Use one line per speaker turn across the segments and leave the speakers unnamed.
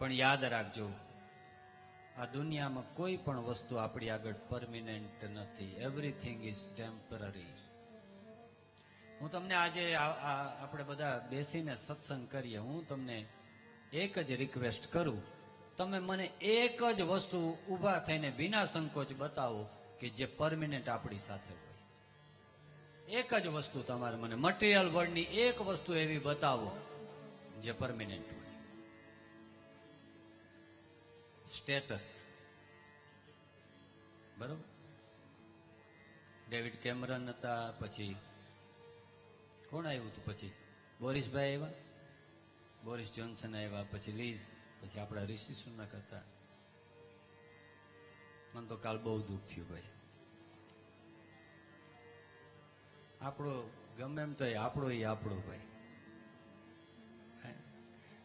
પણ યાદ રાખજો, આ દુનિયામાં કોઈ પણ વસ્તુ આપણી આગળ પરમિનન્ટ નથી. એવરીથિંગ ઇઝ ટેમ્પરરી હું તમને આજે આપણે બધા બેસીને સત્સંગ કરીએ. હું તમને એક જ રિક્વેસ્ટ કરું. તમે મને એક જ વસ્તુ ઊભા થઈને વિના સંકોચ બતાવો કે જે પરમિનન્ટ આપણી સાથે હોય. એક જ વસ્તુ તમારે મને મટીરિયલ વર્લ્ડની એક વસ્તુ એવી બતાવો જે પરમિનન્ટ સ્ટેટસ. બરોબર? ડેવિડ કેમરન હતા, પછી કોણ આવ્યું હતું પછી? બોરિસભાઈ આવ્યા? બોરિસ જોન્સન આવ્યા, પછી લીઝ, પછી આપણા ઋષિ સુનક હતા મને તો કાલ બહુ દુઃખ થયું ભાઈ. આપણો ગમે એમ તો આપણો એ આપણો ભાઈ.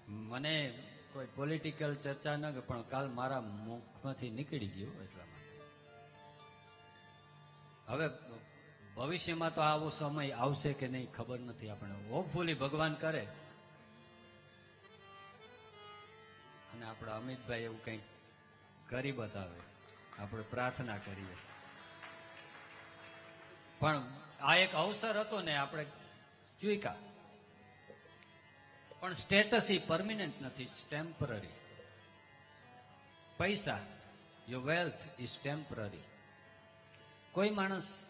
મને કોઈ પોલિટિકલ ચર્ચા ન પણ કાલ મારા મુખમાંથી નીકળી ગયું એટલા માટે. હવે ભવિષ્યમાં તો આવો સમય આવશે કે નહીં ખબર નથી આપણે. હોપફુલી ભગવાન કરે. અને આપણા અમિતભાઈ એવું કંઈક કરી બતાવે. આપણે પ્રાર્થના કરીએ. પણ આ એક અવસર હતો ને, આપણે ચૂક્યા. પણ સ્ટેટસ એ પરમિનન્ટ નથી ટેમ્પરરી પૈસા યોર વેલ્થ ઇઝ ટેમ્પરરી કોઈ માણસ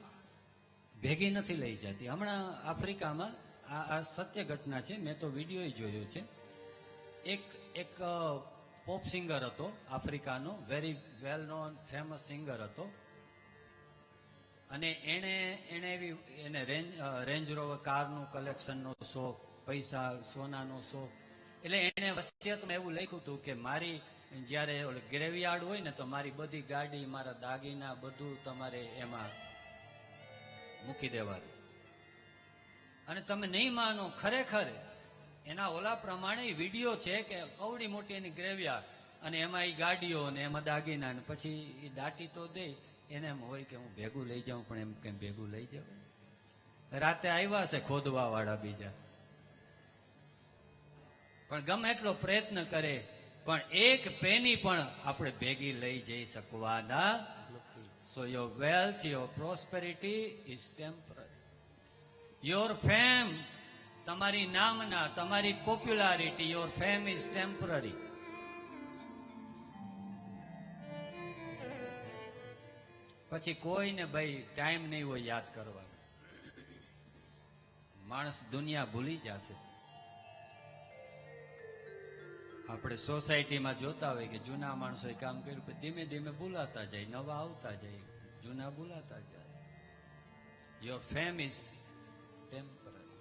ભેગી નથી લઈ જતી. હમણાં આફ્રિકામાં આ આ સત્ય ઘટના છે, મેં તો વીડિયો જોયો છે. એક એક પોપ સિંગર હતો, આફ્રિકાનો very well known famous singer હતો. અને એણે એણે એવી એને રેન્જ રેન્જ રોવર કારનું કલેક્શનનો શોખ પૈસા, સોનાનો શોખ. એટલે એને વસિયતમાં એવું લખ્યું હતું કે મારી જ્યારે ગ્રેવયાર્ડ હોય ને તો મારી બધી ગાડી, મારા દાગીના બધું તમારે એમાં મૂકી દેવાનું. અને તમે નહીં માનો, ખરેખર એના ઓલા પ્રમાણે વીડિયો છે કે કવડી મોટી એની ગ્રેવયાર્ડ અને એમાં એ ગાડીઓ ને એમાં દાગીના ને પછી એ દાટી તો દે, એને એમ હોય કે હું ભેગું લઈ જાઉં, પણ એમ કેમ ભેગું લઈ જાઉં રાતે આવ્યા છે ખોદવા વાળા બીજા. પણ ગમે એટલો પ્રયત્ન કરે, પણ એક પેની પણ આપણે ભેગી લઈ જઈ શકવાના so your wealth your prosperity is temporary your fame તમારી નામના, તમારી popularity your fame is temporary પછી કોઈને ભાઈ ટાઈમ નહીં હોય યાદ કરવાનો. માણસ દુનિયા ભૂલી જશે. આપણે સોસાયટીમાં જોતા હોય કે જૂના માણસોએ કામ કર્યું ધીમે ધીમે બોલાતા જાય, નવા આવતા જાય, જૂના બોલાતા જાય. Your fame is temporary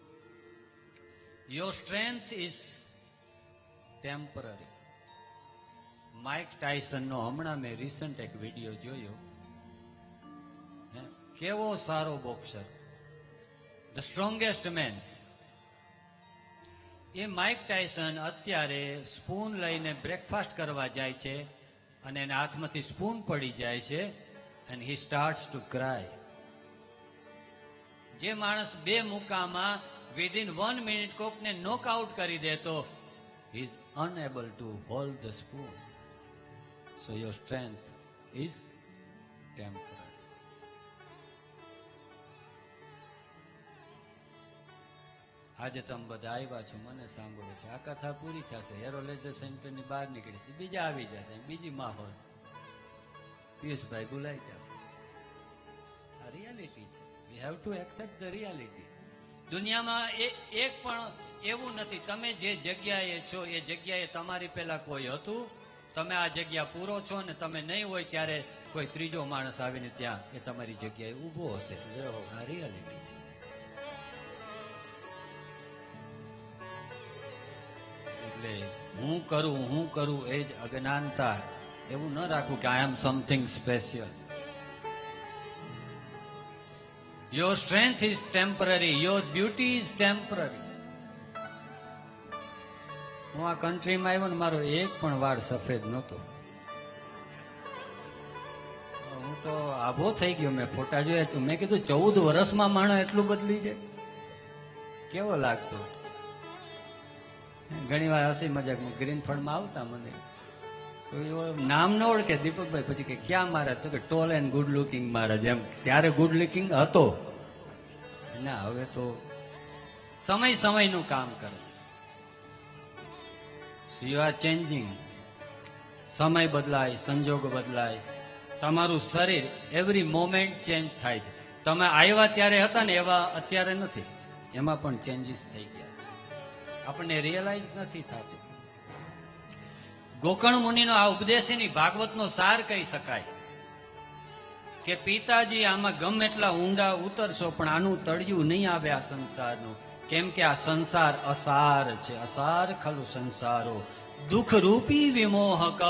your strength is temporary Mike ટાયસનનો હમણાં મેં રિસન્ટ એક વીડિયો જોયો. કેવો સારો બોક્સર ધ સ્ટ્રોંગેસ્ટ મેન એ માઇક ટાયસન અત્યારે સ્પૂન લઈને બ્રેકફાસ્ટ કરવા જાય છે અને એના હાથમાંથી સ્પૂન પડી જાય છે and he starts to cry જે માણસ બે મુકામાં વિધિન વન મિનિટ કોકને નોકઆઉટ કરી દેતો is unable to hold the spoon so your strength is temporary આજે તમે બધા આવ્યા છો, મને સાંભળો છો. આ કથા પૂરી થશે. હેરો લેઝર સેન્ટરની બહાર નીકળીશે બીજા આવી જશે. બીજી માહોલ. પિયુષભાઈ ભૂલાઈ જશે. આ રિયાલિટી છે. We have to accept the reality દુનિયામાં એક પણ એવું નથી. તમે જે જગ્યાએ છો, એ જગ્યાએ તમારી પહેલા કોઈ હતું? તમે આ જગ્યા પૂરો છો ને તમે નહીં હોય ત્યારે કોઈ ત્રીજો માણસ આવીને ત્યાં એ તમારી જગ્યાએ ઊભો હશે. આ રિયાલિટી છે. એટલે હું કરું હું કરું એ જ અજ્ઞાનતા. એવું ન રાખવું કે I am something special your strength is temporary your beauty is temporary હું આ કન્ટ્રીમાં આવ્યો ને, મારો એક પણ વાળ સફેદ નહોતો. હું તો આભો થઈ ગયો. મેં ફોટા જોયા. તું મેં કીધું ચૌદ વર્ષમાં માણસ એટલું બદલી જાય કેવો લાગતો? ઘણી વાર હસી મજાકમાં ગ્રીન ફળમાં આવતા મને. એવો નામ ન ઓળખે દીપકભાઈ. પછી કે, ક્યાં મહારાજ? તો કે ટોલ એન્ડ ગુડ લુકિંગ મહારાજ. એમ. ત્યારે ગુડ લુકિંગ હતો. ના, હવે તો સમય સમયનું કામ કરે છે. યુ આર ચેન્જિંગ સમય બદલાય, સંજોગો બદલાય. તમારું શરીર એવરી મોમેન્ટ ચેન્જ થાય છે. તમે આવ્યા ત્યારે હતા ને એવા અત્યારે નથી. એમાં પણ ચેન્જીસ થઈ ગયા. આપણને રિયલાઇઝ નથી થતું. ગોકર્ણ મુનિનો આ ઉપદેશની ભાગવતનો સાર કહી શકાય કે પિતાજી આમાં ગમે એટલા ઊંડા ઉતરશો, પણ આનું તળિયું નહીં આવે આ સંસારનું. કેમ કે આ સંસાર અસાર છે, અસાર ખલું સંસારો. દુઃખ રૂપી વિમોહક.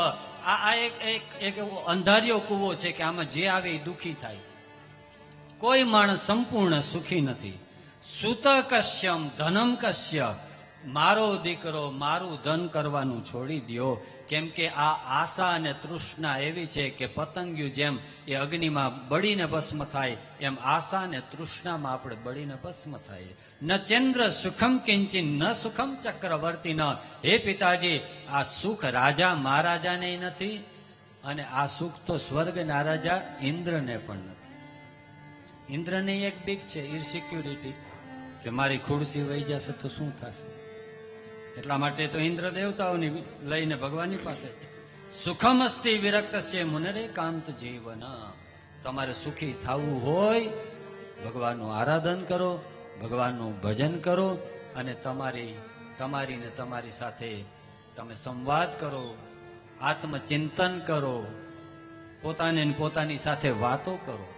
આ એક એક અંધારિયો કૂવો છે કે આમાં જે આવે એ દુઃખી થાય છે. કોઈ માણસ સંપૂર્ણ સુખી નથી. સુત કશ્યમ ધનમ કશ્ય. મારો દીકરો મારું ધન કરવાનું છોડી દ્યો. કેમ કે આ આશા અને તૃષ્ણા એવી છે કે પતંગિયું જેમ એ અગ્નિમાં બળીને ભસ્મ થાય, એમ આશા અને તૃષ્ણામાં આપણે બળીને ભસ્મ થાય. ન ચંદ્ર સુખમ કિંચિન, ન સુખમ ચક્રવર્તી ન. હે પિતાજી, આ સુખ રાજા મહારાજાને નથી અને આ સુખ તો સ્વર્ગના રાજા ઇન્દ્રને પણ નથી. ઇન્દ્રને એક બીક છે ઇરસિક્યુરિટી કે મારી ખુરશી વહી જશે તો શું થશે? એટલા માટે તો ઇન્દ્ર દેવતાઓની લઈને ભગવાનની પાસે સુખમ અસ્તિ વિરક્ત છે મુનરે કાંત જીવન. તમારે સુખી થવું હોય, ભગવાનનું આરાધન કરો, ભગવાનનું ભજન કરો અને તમારી તમારી ને તમારી સાથે તમે સંવાદ કરો, આત્મચિંતન કરો, પોતાને પોતાની સાથે વાતો કરો.